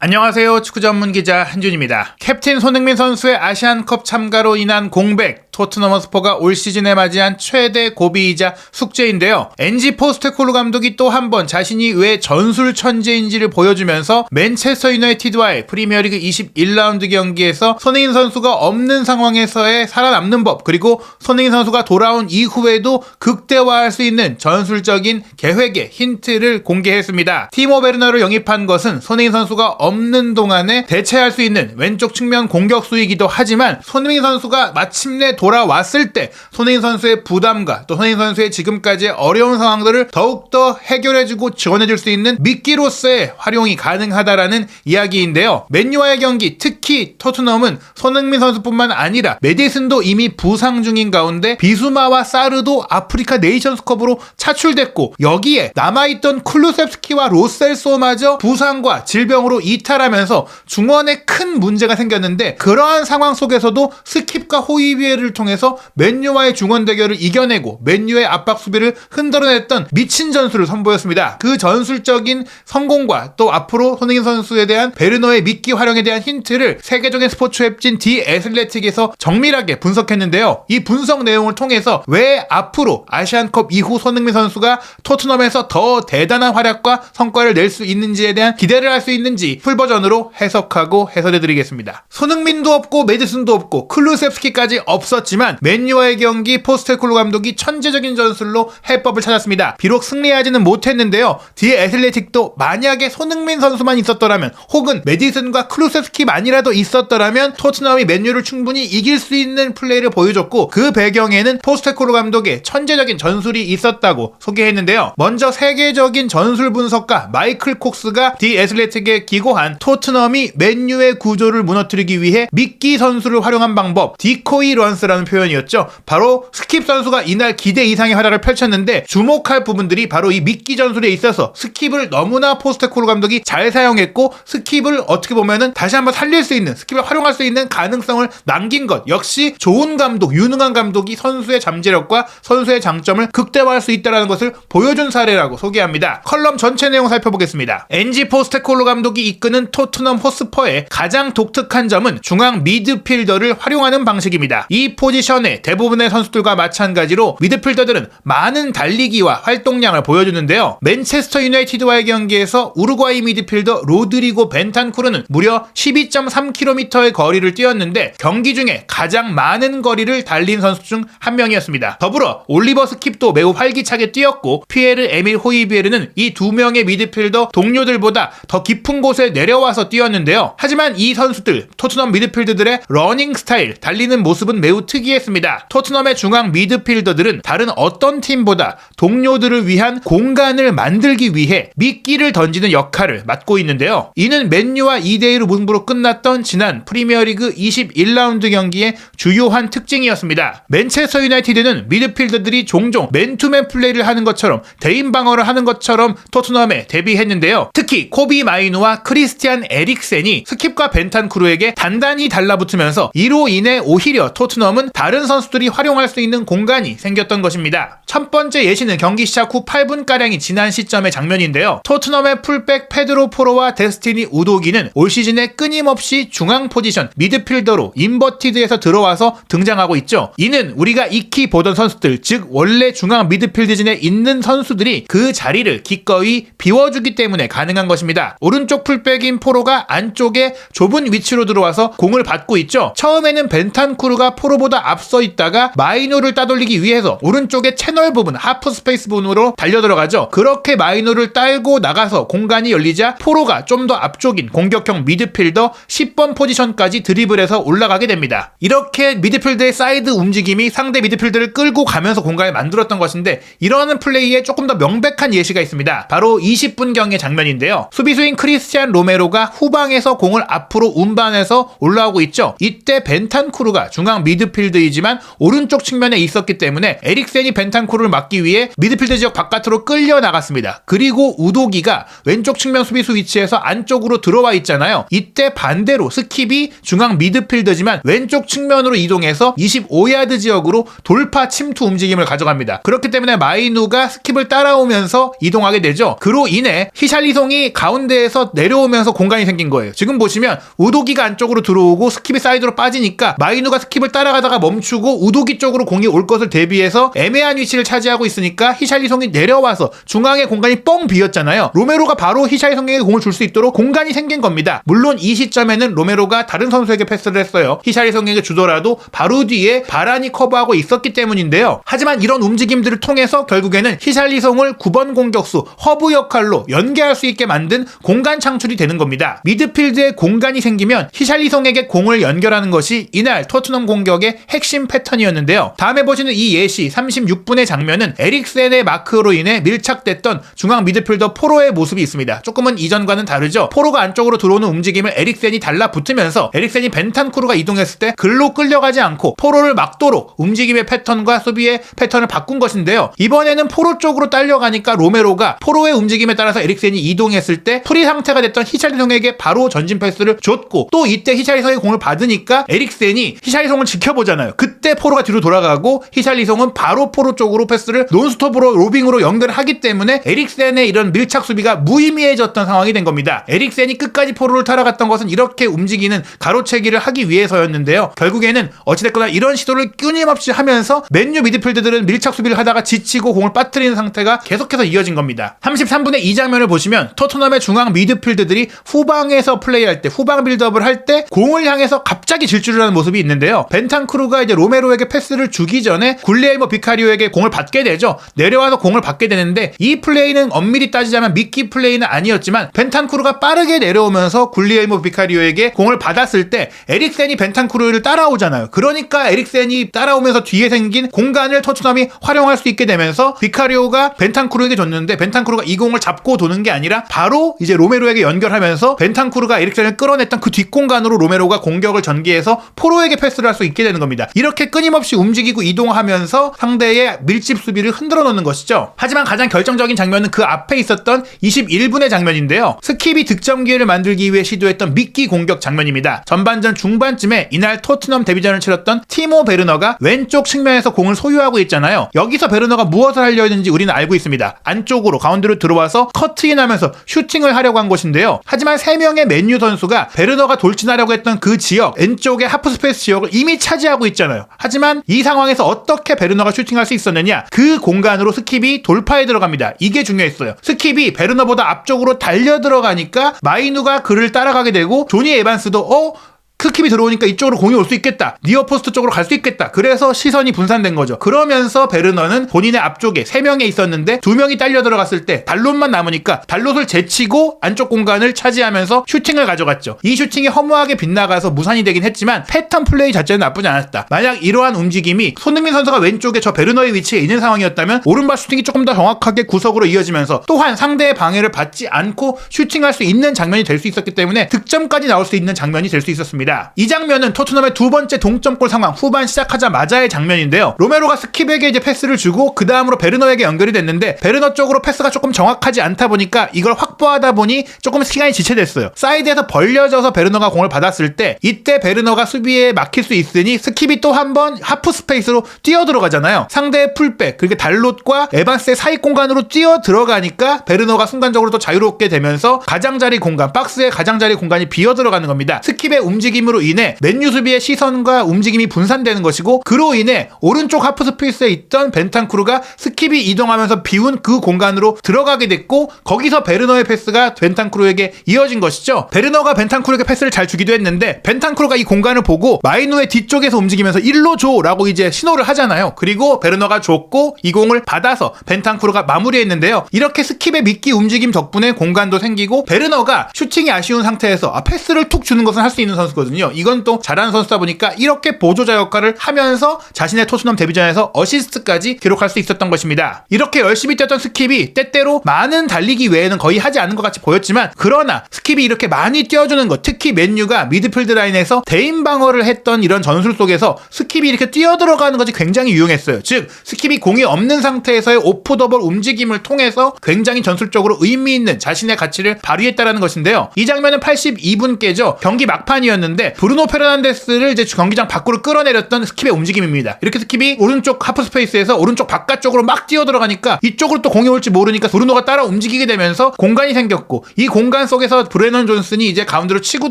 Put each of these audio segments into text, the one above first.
안녕하세요. 축구 전문 기자 한준입니다. 캡틴 손흥민 선수의 아시안컵 참가로 인한 공백, 토트넘 허스퍼가 올 시즌에 맞이한 최대 고비이자 숙제인데요. 엔지 포스테콜루 감독이 또 한 번 자신이 왜 전술 천재인지를 보여주면서 맨체스터 유나이티드와의 프리미어리그 21라운드 경기에서 손흥민 선수가 없는 상황에서의 살아남는 법, 그리고 손흥민 선수가 돌아온 이후에도 극대화할 수 있는 전술적인 계획의 힌트를 공개했습니다. 티모 베르너를 영입한 것은 손흥민 선수가 없는 동안에 대체할 수 있는 왼쪽 측면 공격수이기도 하지만 손흥민 선수가 마침내 돌아 왔을 때 손흥민 선수의 부담과 또 손흥민 선수의 지금까지의 어려운 상황들을 더욱더 해결해주고 지원해줄 수 있는 미끼로서의 활용이 가능하다라는 이야기인데요. 맨유와의 경기 특히 토트넘은 손흥민 선수뿐만 아니라 메디슨도 이미 부상 중인 가운데 비수마와 사르도 아프리카 네이션스컵으로 차출됐고 여기에 남아있던 쿨루셉스키와 로셀소마저 부상과 질병으로 이탈하면서 중원에 큰 문제가 생겼는데 그러한 상황 속에서도 스킵과 호이비에를 통해서 맨유와의 중원 대결을 이겨내고 맨유의 압박 수비를 흔들어냈던 미친 전술을 선보였습니다. 그 전술적인 성공과 또 앞으로 손흥민 선수에 대한 베르너의 미끼 활용에 대한 힌트를 세계적인 스포츠 웹진 디 애슬레틱에서 정밀하게 분석했는데요. 이 분석 내용을 통해서 왜 앞으로 아시안컵 이후 손흥민 선수가 토트넘에서 더 대단한 활약과 성과를 낼 수 있는지에 대한 기대를 할 수 있는지 풀버전으로 해석하고 해설해드리겠습니다. 손흥민도 없고 메디슨도 없고 클루셉스키까지 없 었지만 맨유와의 경기 포스테콜로 감독이 천재적인 전술로 해법을 찾았습니다. 비록 승리하지는 못했는데요. 뒤에 애슬레틱도 만약에 손흥민 선수만 있었더라면 혹은 메디슨과 클루셉스키만이라도 있었더라면 토트넘이 맨유를 충분히 이길 수 있는 플레이를 보여줬고 그 배경에는 포스테콜로 감독의 천재적인 전술이 있었다고 소개했는데요. 먼저 세계적인 전술 분석가 마이클 콕스가 디 애슬레틱에 기고한 토트넘이 맨유의 구조를 무너뜨리기 위해 미끼 선수를 활용한 방법 디코이 런스 라는 표현이었죠. 바로 스킵 선수가 이날 기대 이상의 활약을 펼쳤는데 주목할 부분들이 바로 이 미끼 전술에 있어서 스킵을 너무나 포스테코로 감독이 잘 사용했고 스킵을 어떻게 보면은 다시 한번 살릴 수 있는 스킵을 활용할 수 있는 가능성을 남긴 것 역시 좋은 감독, 유능한 감독이 선수의 잠재력과 선수의 장점을 극대화할 수 있다는 것을 보여준 사례라고 소개합니다. 컬럼 전체 내용 살펴보겠습니다. 엔지 포스테콜로 감독이 이끄는 토트넘 호스퍼의 가장 독특한 점은 중앙 미드필더를 활용하는 방식입니다. 이 포지션의 대부분의 선수들과 마찬가지로 미드필더들은 많은 달리기와 활동량을 보여주는데요. 맨체스터 유나이티드와의 경기에서 우루과이 미드필더 로드리고 벤탄쿠르는 무려 12.3km의 거리를 뛰었는데 경기 중에 가장 많은 거리를 달린 선수 중 한 명이었습니다. 더불어 올리버 스킵도 매우 활기차게 뛰었고 피에르 에밀 호이비에르는 이 두 명의 미드필더 동료들보다 더 깊은 곳에 내려와서 뛰었는데요. 하지만 이 선수들 토트넘 미드필더들의 러닝 스타일 달리는 모습은 매우 특이했습니다. 토트넘의 중앙 미드필더들은 다른 어떤 팀보다 동료들을 위한 공간을 만들기 위해 미끼를 던지는 역할을 맡고 있는데요. 이는 맨유와 2대1로 무승부로 끝났던 지난 프리미어리그 21라운드 경기의 주요한 특징이었습니다. 맨체스터 유나이티드는 미드필더들이 종종 맨투맨 플레이를 하는 것처럼 대인 방어를 하는 것처럼 토트넘에 대비했는데요. 특히 코비 마이누와 크리스티안 에릭센이 스킵과 벤탄크루에게 단단히 달라붙으면서 이로 인해 오히려 토트넘은 다른 선수들이 활용할 수 있는 공간이 생겼던 것입니다. 첫 번째 예시는 경기 시작 후 8분가량이 지난 시점의 장면인데요. 토트넘의 풀백 페드로 포로와 데스티니 우도기는 올 시즌에 끊임없이 중앙 포지션 미드필더로 인버티드에서 들어와서 등장하고 있죠. 이는 우리가 익히 보던 선수들, 즉 원래 중앙 미드필드진에 있는 선수들이 그 자리를 기꺼이 비워주기 때문에 가능한 것입니다. 오른쪽 풀백인 포로가 안쪽에 좁은 위치로 들어와서 공을 받고 있죠. 처음에는 벤탄쿠르가 포로보 다 앞서 있다가 마이노를 따돌리기 위해서 오른쪽에 채널 부분, 하프 스페이스 부분으로 달려 들어가죠. 그렇게 마이노를 딸고 나가서 공간이 열리자 포로가 좀 더 앞쪽인 공격형 미드필더 10번 포지션까지 드리블해서 올라가게 됩니다. 이렇게 미드필드의 사이드 움직임이 상대 미드필드를 끌고 가면서 공간을 만들었던 것인데 이러한 플레이에 조금 더 명백한 예시가 있습니다. 바로 20분경의 장면인데요. 수비수인 크리스티안 로메로가 후방에서 공을 앞으로 운반해서 올라오고 있죠. 이때 벤탄쿠르가 중앙 미드필 드이지만 오른쪽 측면에 있었기 때문에 에릭센이 벤탄쿠르를 막기 위해 미드필드 지역 바깥으로 끌려 나갔습니다. 그리고 우도기가 왼쪽 측면 수비수 위치에서 안쪽으로 들어와 있잖아요. 이때 반대로 스킵이 중앙 미드필더지만 왼쪽 측면으로 이동해서 25야드 지역으로 돌파 침투 움직임을 가져갑니다. 그렇기 때문에 마이누가 스킵을 따라오면서 이동하게 되죠. 그로 인해 히샬리송이 가운데에서 내려오면서 공간이 생긴 거예요. 지금 보시면 우도기가 안쪽으로 들어오고 스킵이 사이드로 빠지니까 마이누가 스킵을 따라가다 가 멈추고 우도기 쪽으로 공이 올 것을 대비해서 애매한 위치를 차지하고 있으니까 히샬리송이 내려와서 중앙에 공간이 뻥 비었잖아요. 로메로가 바로 히샬리송에게 공을 줄 수 있도록 공간이 생긴 겁니다. 물론 이 시점에는 로메로가 다른 선수에게 패스를 했어요. 히샬리송에게 주더라도 바로 뒤에 바란이 커버하고 있었기 때문인데요. 하지만 이런 움직임들을 통해서 결국에는 히샬리송을 9번 공격수 허브 역할로 연계할 수 있게 만든 공간 창출이 되는 겁니다. 미드필드에 공간이 생기면 히샬리송에게 공을 연결하는 것이 이날 토트넘 공격의 핵심 패턴이었는데요. 다음에 보시는 이 예시 36분의 장면은 에릭센의 마크로 인해 밀착됐던 중앙 미드필더 포로의 모습이 있습니다. 조금은 이전과는 다르죠. 포로가 안쪽으로 들어오는 움직임을 에릭센이 달라붙으면서 에릭센이 벤탄쿠르가 이동했을 때 글로 끌려가지 않고 포로를 막도록 움직임의 패턴과 수비의 패턴을 바꾼 것인데요. 이번에는 포로 쪽으로 딸려가니까 로메로가 포로의 움직임에 따라서 에릭센이 이동했을 때 프리 상태가 됐던 히샬리송에게 바로 전진 패스를 줬고 또 이때 히샬리송의 공을 받으니까 에릭센이 히샬리송을 지켜보 잖아요. 그때 포로가 뒤로 돌아가고 히샬리송은 바로 포로 쪽으로 패스를 논스톱으로 로빙으로 연결하기 때문에 에릭센의 이런 밀착 수비가 무의미해졌던 상황이 된 겁니다. 에릭센이 끝까지 포로를 따라갔던 것은 이렇게 움직이는 가로채기를 하기 위해서였는데요. 결국에는 어찌됐거나 이런 시도를 끊임없이 하면서 맨유 미드필드들은 밀착 수비를 하다가 지치고 공을 빠뜨리는 상태가 계속해서 이어진 겁니다. 33분의 이 장면을 보시면 토트넘의 중앙 미드필드들이 후방에서 플레이할 때 후방 빌드업을 할 때 공을 향해서 갑자기 질주를 하는 모습이 있는데요. 벤탄 크루가 이제 로메로에게 패스를 주기 전에 굴리에모 비카리오에게 공을 받게 되죠. 내려와서 공을 받게 되는데 이 플레이는 엄밀히 따지자면 미끼 플레이는 아니었지만 벤탄크루가 빠르게 내려오면서 굴리에모 비카리오에게 공을 받았을 때 에릭센이 벤탄크루를 따라오잖아요. 그러니까 에릭센이 따라오면서 뒤에 생긴 공간을 토트넘이 활용할 수 있게 되면서 비카리오가 벤탄크루에게 줬는데 벤탄크루가 이 공을 잡고 도는 게 아니라 바로 이제 로메로에게 연결하면서 벤탄크루가 에릭센을 끌어냈던 그 뒷공간으로 로메로가 공격을 전개해서 포로에게 패스를 할 수 있게 되는 겁니다. 이렇게 끊임없이 움직이고 이동하면서 상대의 밀집 수비를 흔들어 놓는 것이죠. 하지만 가장 결정적인 장면은 그 앞에 있었던 21분의 장면인데요. 스킵이 득점 기회를 만들기 위해 시도했던 미끼 공격 장면입니다. 전반전 중반쯤에 이날 토트넘 데뷔전을 치렀던 티모 베르너가 왼쪽 측면에서 공을 소유하고 있잖아요. 여기서 베르너가 무엇을 하려 했는지 우리는 알고 있습니다. 안쪽으로 가운데로 들어와서 커트인하면서 슈팅을 하려고 한 것인데요. 하지만 3명의 맨유 선수가 베르너가 돌진하려고 했던 그 지역 왼쪽의 하프 스페이스 지역을 이미 차지 하고 있잖아요. 하지만 이 상황에서 어떻게 베르너가 슈팅할 수 있었느냐? 그 공간으로 스킵이 돌파에 들어갑니다. 이게 중요했어요. 스킵이 베르너보다 앞쪽으로 달려 들어가니까 마이누가 그를 따라가게 되고 조니 에반스도 어 스킵이 들어오니까 이쪽으로 공이 올 수 있겠다. 니어 포스트 쪽으로 갈 수 있겠다. 그래서 시선이 분산된 거죠. 그러면서 베르너는 본인의 앞쪽에 3명이 있었는데 2명이 딸려 들어갔을 때 발롯만 남으니까 발롯을 제치고 안쪽 공간을 차지하면서 슈팅을 가져갔죠. 이 슈팅이 허무하게 빗나가서 무산이 되긴 했지만 패턴 플레이 자체는 나쁘지 않았다. 만약 이러한 움직임이 손흥민 선수가 왼쪽에 저 베르너의 위치에 있는 상황이었다면 오른발 슈팅이 조금 더 정확하게 구석으로 이어지면서 또한 상대의 방해를 받지 않고 슈팅할 수 있는 장면이 될 수 있었기 때문에 득점까지 나올 수 있는 장면이 될 수 있었습니다. 이 장면은 토트넘의 두 번째 동점골 상황 후반 시작하자마자의 장면인데요. 로메로가 스킵에게 이제 패스를 주고 그 다음으로 베르너에게 연결이 됐는데 베르너 쪽으로 패스가 조금 정확하지 않다 보니까 이걸 확보하다 보니 조금 시간이 지체됐어요. 사이드에서 벌려져서 베르너가 공을 받았을 때 이때 베르너가 수비에 막힐 수 있으니 스킵이 또 한 번 하프 스페이스로 뛰어 들어가잖아요. 상대의 풀백 그리고 달롯과 에반스의 사이 공간으로 뛰어 들어가니까 베르너가 순간적으로 또 자유롭게 되면서 가장자리 공간 박스의 가장자리 공간이 비어 들어가는 겁니다. 스킵의 움직임 으로 인해 맨유 수비의 시선과 움직임이 분산되는 것이고 그로 인해 오른쪽 하프 스페이스에 있던 벤탄쿠르가 스킵이 이동하면서 비운 그 공간으로 들어가게 됐고 거기서 베르너의 패스가 벤탄쿠르에게 이어진 것이죠. 베르너가 벤탄쿠르에게 패스를 잘 주기도 했는데 벤탄쿠르가 이 공간을 보고 마이누의 뒤쪽에서 움직이면서 일로 줘라고 이제 신호를 하잖아요. 그리고 베르너가 줬고 이 공을 받아서 벤탄쿠르가 마무리했는데요. 이렇게 스킵의 미끼 움직임 덕분에 공간도 생기고 베르너가 슈팅이 아쉬운 상태에서 아, 패스를 툭 주는 것은 할 수 있는 선수거든요. 선수거든요. 이건 또 잘하는 선수다 보니까 이렇게 보조자 역할을 하면서 자신의 토트넘 데뷔전에서 어시스트까지 기록할 수 있었던 것입니다. 이렇게 열심히 뛰었던 스킵이 때때로 많은 달리기 외에는 거의 하지 않은 것 같이 보였지만 그러나 스킵이 이렇게 많이 뛰어주는 것 특히 맨유가 미드필드 라인에서 대인 방어를 했던 이런 전술 속에서 스킵이 이렇게 뛰어들어가는 것이 굉장히 유용했어요. 즉 스킵이 공이 없는 상태에서의 오프 더블 움직임을 통해서 굉장히 전술적으로 의미 있는 자신의 가치를 발휘했다라는 것인데요. 이 장면은 82분께죠. 경기 막판이었는데 브루노 페르난데스를 이제 경기장 밖으로 끌어내렸던 스킵의 움직임입니다. 이렇게 스킵이 오른쪽 하프 스페이스에서 오른쪽 바깥쪽으로 막 뛰어 들어가니까 이쪽으로 또 공이 올지 모르니까 브루노가 따라 움직이게 되면서 공간이 생겼고 이 공간 속에서 브레넌 존슨이 이제 가운데로 치고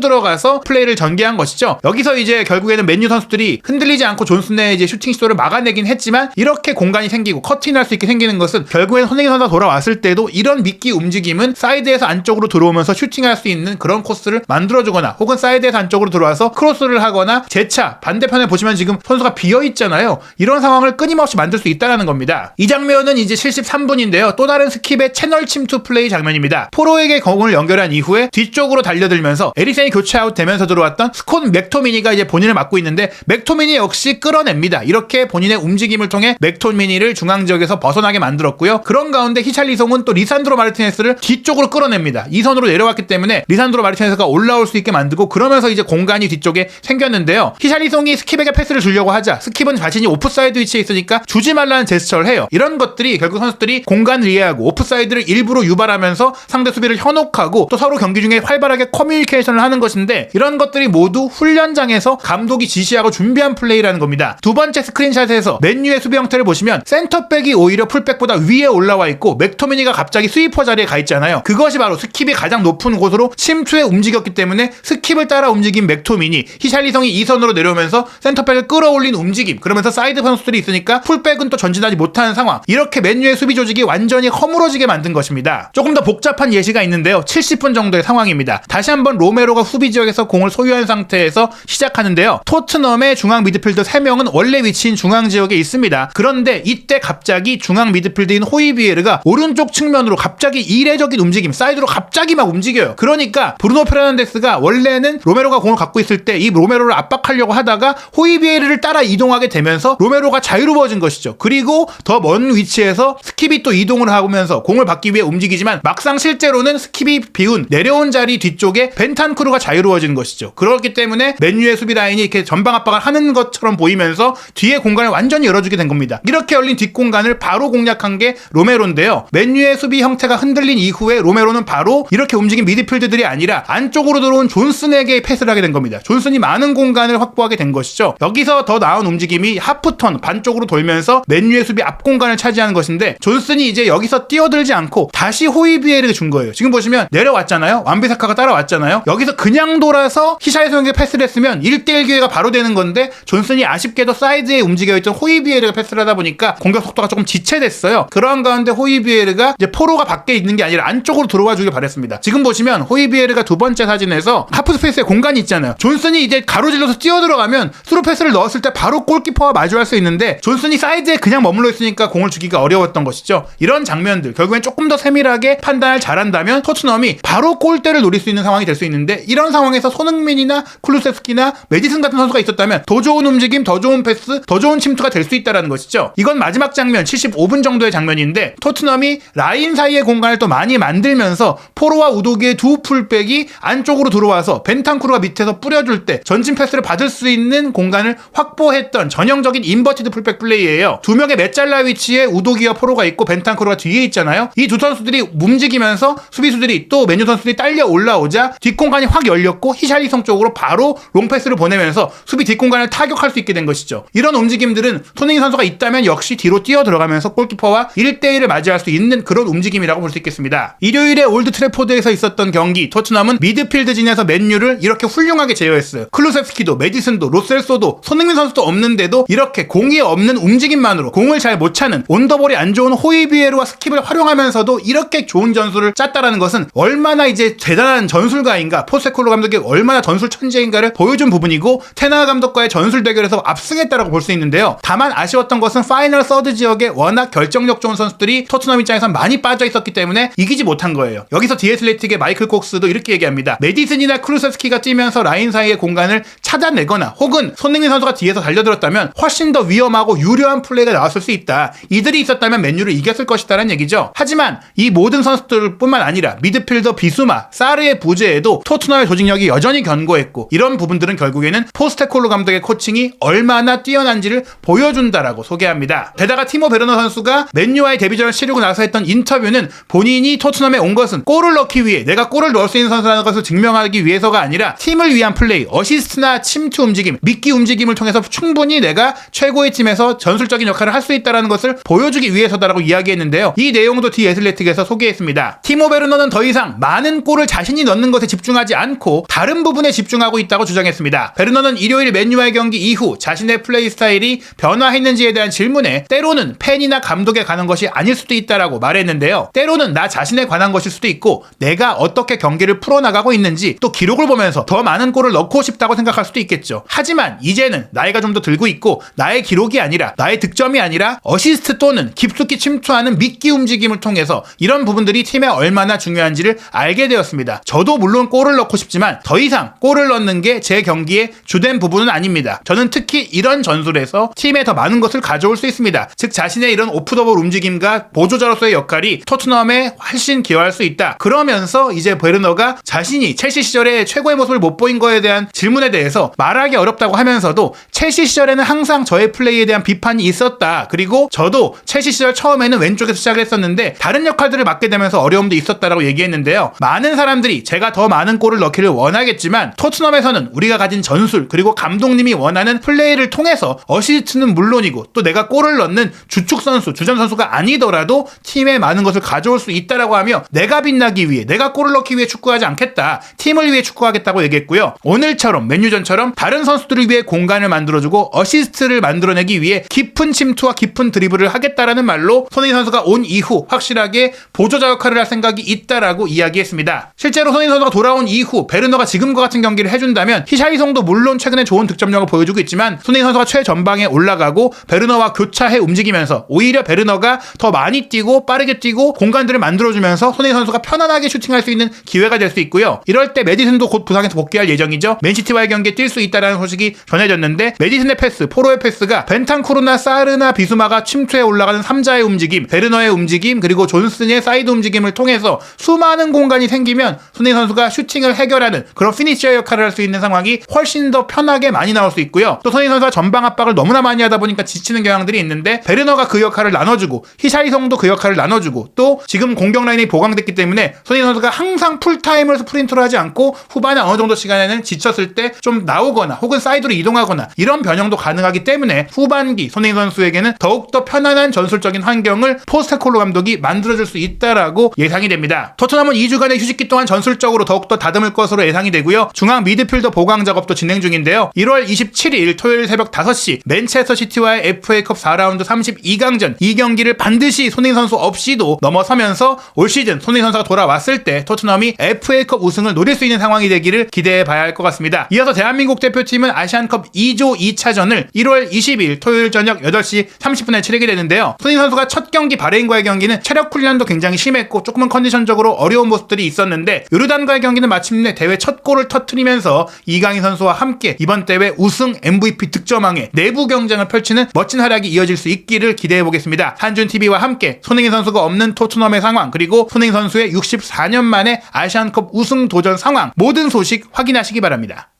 들어가서 플레이를 전개한 것이죠. 여기서 이제 결국에는 맨유 선수들이 흔들리지 않고 존슨의 이제 슈팅 시도를 막아내긴 했지만 이렇게 공간이 생기고 커팅할 수 있게 생기는 것은 결국엔 손흥민 선수가 돌아왔을 때도 이런 미끼 움직임은 사이드에서 안쪽으로 들어오면서 슈팅할 수 있는 그런 코스를 만들어주거나 혹은 사이드에서 안쪽으로 들어와서 크로스를 하거나 재차 반대편에 보시면 지금 선수가 비어 있잖아요. 이런 상황을 끊임없이 만들 수 있다는 겁니다. 이 장면은 이제 73분인데요. 또 다른 스킵의 채널 침투 플레이 장면입니다. 포로에게 공을 연결한 이후에 뒤쪽으로 달려들면서 에리센이 교체 아웃되면서 들어왔던 스콘 맥토미니가 이제 본인을 맡고 있는데 맥토미니 역시 끌어냅니다. 이렇게 본인의 움직임을 통해 맥토미니를 중앙 지역에서 벗어나게 만들었고요. 그런 가운데 히찰리송은 또 리산드로 마르티네스를 뒤쪽으로 끌어냅니다. 이 선으로 내려왔기 때문에 리산드로 마르티네스가 올라올 수 있게 만들고 그러면서 이제 공 간이 뒤쪽에 생겼는데요. 히샬리송이 스킵에게 패스를 주려고 하자 스킵은 자신이 오프사이드 위치에 있으니까 주지 말라는 제스처를 해요. 이런 것들이 결국 선수들이 공간을 이해하고 오프사이드를 일부러 유발하면서 상대 수비를 현혹하고 또 서로 경기 중에 활발하게 커뮤니케이션을 하는 것인데 이런 것들이 모두 훈련장에서 감독이 지시하고 준비한 플레이라는 겁니다. 두 번째 스크린샷에서 맨유의 수비 형태를 보시면 센터백이 오히려 풀백보다 위에 올라와 있고 맥토미니가 갑자기 스위퍼 자리에 가 있잖아요. 그것이 바로 스킵이 가장 높은 곳으로 침투에 움직였기 때문에 스킵을 따라 움직인 맥토미니 히샬리성이 이 선으로 내려오면서 센터백을 끌어올린 움직임 그러면서 사이드 선수들이 있으니까 풀백은 또 전진하지 못하는 상황 이렇게 맨유의 수비 조직이 완전히 허물어지게 만든 것입니다. 조금 더 복잡한 예시가 있는데요. 70분 정도의 상황입니다. 다시 한번 로메로가 수비 지역에서 공을 소유한 상태에서 시작하는데요. 토트넘의 중앙 미드필더 3명은 원래 위치인 중앙 지역에 있습니다. 그런데 이때 갑자기 중앙 미드필드인 호이비에르가 오른쪽 측면으로 갑자기 이례적인 움직임 사이드로 갑자기 막 움직여요. 그러니까 브루노 페르난데스가 원래는 로메로가 공을 갖고 있을 때 이 로메로를 압박하려고 하다가 호이비에르를 따라 이동하게 되면서 로메로가 자유로워진 것이죠. 그리고 더 먼 위치에서 스킵이 또 이동을 하면서 공을 받기 위해 움직이지만 막상 실제로는 스킵이 비운 내려온 자리 뒤쪽에 벤탄크루가 자유로워진 것이죠. 그렇기 때문에 맨유의 수비 라인이 이렇게 전방 압박을 하는 것처럼 보이면서 뒤에 공간을 완전히 열어주게 된 겁니다. 이렇게 열린 뒷공간을 바로 공략한 게 로메로인데요. 맨유의 수비 형태가 흔들린 이후에 로메로는 바로 이렇게 움직인 미드필드들이 아니라 안쪽으로 들어온 존슨에게 패스를 하게 된 겁니다. 존슨이 많은 공간을 확보하게 된 것이죠. 여기서 더 나은 움직임이 하프턴 반쪽으로 돌면서 맨유의 수비 앞 공간을 차지하는 것인데 존슨이 이제 여기서 뛰어들지 않고 다시 호이비에르에 준 거예요. 지금 보시면 내려왔잖아요. 완비사카가 따라왔잖아요. 여기서 그냥 돌아서 히샤이송에게 패스를 했으면 1대1 기회가 바로 되는 건데 존슨이 아쉽게도 사이드에 움직여있던 호이비에르가 패스를 하다 보니까 공격 속도가 조금 지체됐어요. 그러한 가운데 호이비에르가 이제 포로가 밖에 있는 게 아니라 안쪽으로 들어와 주길 바랬습니다. 지금 보시면 호이비에르가 두 번째 사진에서 하프 스페이스에 공간이 있잖아요. 존슨이 이제 가로질러서 뛰어 들어가면 스루 패스를 넣었을 때 바로 골키퍼와 마주할 수 있는데 존슨이 사이드에 그냥 머물러 있으니까 공을 주기가 어려웠던 것이죠. 이런 장면들 결국엔 조금 더 세밀하게 판단을 잘한다면 토트넘이 바로 골대를 노릴 수 있는 상황이 될 수 있는데 이런 상황에서 손흥민이나 클루세스키나 메디슨 같은 선수가 있었다면 더 좋은 움직임, 더 좋은 패스, 더 좋은 침투가 될 수 있다라는 것이죠. 이건 마지막 장면 75분 정도의 장면인데 토트넘이 라인 사이의 공간을 또 많이 만들면서 포로와 우도기의 두 풀백이 안쪽으로 들어와서 벤탄쿠르가 밑에서 뿌려줄 때 전진 패스를 받을 수 있는 공간을 확보했던 전형적인 인버티드 풀백 플레이예요. 두 명의 메잘라 위치에 우도기와 포로가 있고 벤탄쿠르가 뒤에 있잖아요. 이 두 선수들이 움직이면서 수비수들이 또 메뉴 선수들이 딸려 올라오자 뒷공간이 확 열렸고 히샬리성 쪽으로 바로 롱패스를 보내면서 수비 뒷공간을 타격할 수 있게 된 것이죠. 이런 움직임들은 손흥민 선수가 있다면 역시 뒤로 뛰어 들어가면서 골키퍼와 1대1을 맞이할 수 있는 그런 움직임이라고 볼 수 있겠습니다. 일요일에 올드 트래포드에서 있었던 경기 토트넘은 미드필드 진에서 맨유를 이렇게 훌륭 하게 제어했어요. 클루셉스키도 메디슨도 로셀소도 손흥민 선수도 없는데도 이렇게 공이 없는 움직임만으로 공을 잘 못 차는 온더볼이 안 좋은 호이비에르와 스킵을 활용하면서도 이렇게 좋은 전술을 짰다라는 것은 얼마나 이제 대단한 전술가인가 포세콜로 감독이 얼마나 전술 천재인가를 보여준 부분이고 테나 감독과의 전술 대결에서 압승했다라고 볼 수 있는데요. 다만 아쉬웠던 것은 파이널 서드 지역에 워낙 결정력 좋은 선수들이 토트넘 입장에선 많이 빠져 있었기 때문에 이기지 못한 거예요. 여기서 디에슬레틱의 마이클 콕스도 이렇게 얘기합니다. 메디슨이나 크루세스키가 뛰면서 라인 사이의 공간을 찾아내거나 혹은 손흥민 선수가 뒤에서 달려들었다면 훨씬 더 위험하고 유려한 플레이가 나왔을 수 있다. 이들이 있었다면 맨유를 이겼을 것이다라는 얘기죠. 하지만 이 모든 선수들뿐만 아니라 미드필더 비수마, 사르의 부재에도 토트넘의 조직력이 여전히 견고했고 이런 부분들은 결국에는 포스테콜로 감독의 코칭이 얼마나 뛰어난지를 보여준다라고 소개합니다. 게다가 티모 베르너 선수가 맨유와의 데뷔전을 치르고 나서 했던 인터뷰는 본인이 토트넘에 온 것은 골을 넣기 위해 내가 골을 넣을 수 있는 선수라는 것을 증명하기 위해서가 아니라 팀을 위한 플레이, 어시스트나 침투 움직임, 미끼 움직임을 통해서 충분히 내가 최고의 팀에서 전술적인 역할을 할 수 있다는 것을 보여주기 위해서다라고 이야기했는데요. 이 내용도 디 애슬레틱에서 소개했습니다. 티모 베르너는 더 이상 많은 골을 자신이 넣는 것에 집중하지 않고 다른 부분에 집중하고 있다고 주장했습니다. 베르너는 일요일 맨유와의 경기 이후 자신의 플레이 스타일이 변화했는지에 대한 질문에 때로는 팬이나 감독에 관한 것이 아닐 수도 있다라고 말했는데요. 때로는 나 자신에 관한 것일 수도 있고 내가 어떻게 경기를 풀어나가고 있는지 또 기록을 보면서 더 많은 골을 넣고 싶다고 생각할 수도 있겠죠. 하지만 이제는 나이가 좀 더 들고 있고 나의 기록이 아니라 나의 득점이 아니라 어시스트 또는 깊숙이 침투하는 미끼 움직임을 통해서 이런 부분들이 팀에 얼마나 중요한지를 알게 되었습니다. 저도 물론 골을 넣고 싶지만 더 이상 골을 넣는 게 제 경기의 주된 부분은 아닙니다. 저는 특히 이런 전술에서 팀에 더 많은 것을 가져올 수 있습니다. 즉 자신의 이런 오프더볼 움직임과 보조자로서의 역할이 토트넘에 훨씬 기여할 수 있다. 그러면서 이제 베르너가 자신이 첼시 시절에 최고의 모습을 못 보인 거에 대한 질문에 대해서 말하기 어렵다고 하면서도 첼시 시절에는 항상 저의 플레이에 대한 비판이 있었다. 그리고 저도 첼시 시절 처음에는 왼쪽에서 시작을 했었는데 다른 역할들을 맡게 되면서 어려움도 있었다라고 얘기했는데요. 많은 사람들이 제가 더 많은 골을 넣기를 원하겠지만 토트넘에서는 우리가 가진 전술 그리고 감독님이 원하는 플레이를 통해서 어시스트는 물론이고 또 내가 골을 넣는 주축 선수, 주전 선수가 아니더라도 팀에 많은 것을 가져올 수 있다라고 하며 내가 빛나기 위해 내가 골을 넣기 위해 축구하지 않겠다. 팀을 위해 축구하겠다고 얘기했고요. 오늘처럼 맨유전처럼 다른 선수들을 위해 공간을 만들어주고 어시스트를 만들어내기 위해 깊은 침투와 깊은 드리블을 하겠다라는 말로 손흥민 선수가 온 이후 확실하게 보조자 역할을 할 생각이 있다라고 이야기했습니다. 실제로 손흥민 선수가 돌아온 이후 베르너가 지금과 같은 경기를 해준다면 히샤이송도 물론 최근에 좋은 득점력을 보여주고 있지만 손흥민 선수가 최전방에 올라가고 베르너와 교차해 움직이면서 오히려 베르너가 더 많이 뛰고 빠르게 뛰고 공간들을 만들어주면서 손흥민 선수가 편안하게 슈팅할 수 있는 기회가 될 수 있고요. 이럴 때 메디슨도 곧 부상에서 복귀할 예정이죠. 맨시티와의 경기에 뛸 수 있다라는 소식이 전해졌는데 메디슨의 패스, 포로의 패스가 벤탄쿠르나 사르나 비수마가 침투해 올라가는 3자의 움직임, 베르너의 움직임, 그리고 존슨의 사이드 움직임을 통해서 수많은 공간이 생기면 손흥민 선수가 슈팅을 해결하는 그런 피니셔 역할을 할 수 있는 상황이 훨씬 더 편하게 많이 나올 수 있고요. 또 손흥민 선수가 전방 압박을 너무나 많이 하다 보니까 지치는 경향들이 있는데 베르너가 그 역할을 나눠주고 히샤이성도 그 역할을 나눠주고 또 지금 공격 라인이 보강됐기 때문에 손흥민 선수가 항상 풀타임을 스프린트로 하지 않고 후반에 어느 정도 시간 에는 지쳤을 때 좀 나오거나 혹은 사이드로 이동하거나 이런 변형도 가능하기 때문에 후반기 손흥민 선수에게는 더욱더 편안한 전술적인 환경을 포스테콜로 감독이 만들어줄 수 있다라고 예상이 됩니다. 토트넘은 2주간의 휴식기 동안 전술적으로 더욱더 다듬을 것으로 예상이 되고요. 중앙 미드필더 보강 작업도 진행 중인데요. 1월 27일 토요일 새벽 5시 맨체스터 시티와의 FA컵 4라운드 32강전 이 경기를 반드시 손흥민 선수 없이도 넘어서면서 올 시즌 손흥민 선수가 돌아왔을 때 토트넘이 FA컵 우승을 노릴 수 있는 상황이 되기를 기대해 봐야 할 것 같습니다. 이어서 대한민국 대표팀은 아시안컵 2조 2차전을 1월 20일 토요일 저녁 8시 30분에 치르게 되는데요. 손흥민 선수가 첫 경기 바레인과의 경기는 체력 훈련도 굉장히 심했고 조금은 컨디션적으로 어려운 모습들이 있었는데 요르단과의 경기는 마침내 대회 첫 골을 터트리면서 이강인 선수와 함께 이번 대회 우승 MVP 득점왕의 내부 경쟁을 펼치는 멋진 활약이 이어질 수 있기를 기대해 보겠습니다. 한준 TV와 함께 손흥민 선수가 없는 토트넘의 상황 그리고 손흥민 선수의 64년 만에 아시안컵 우승 도전 상황 모든 소식 확인 하시기 바랍니다.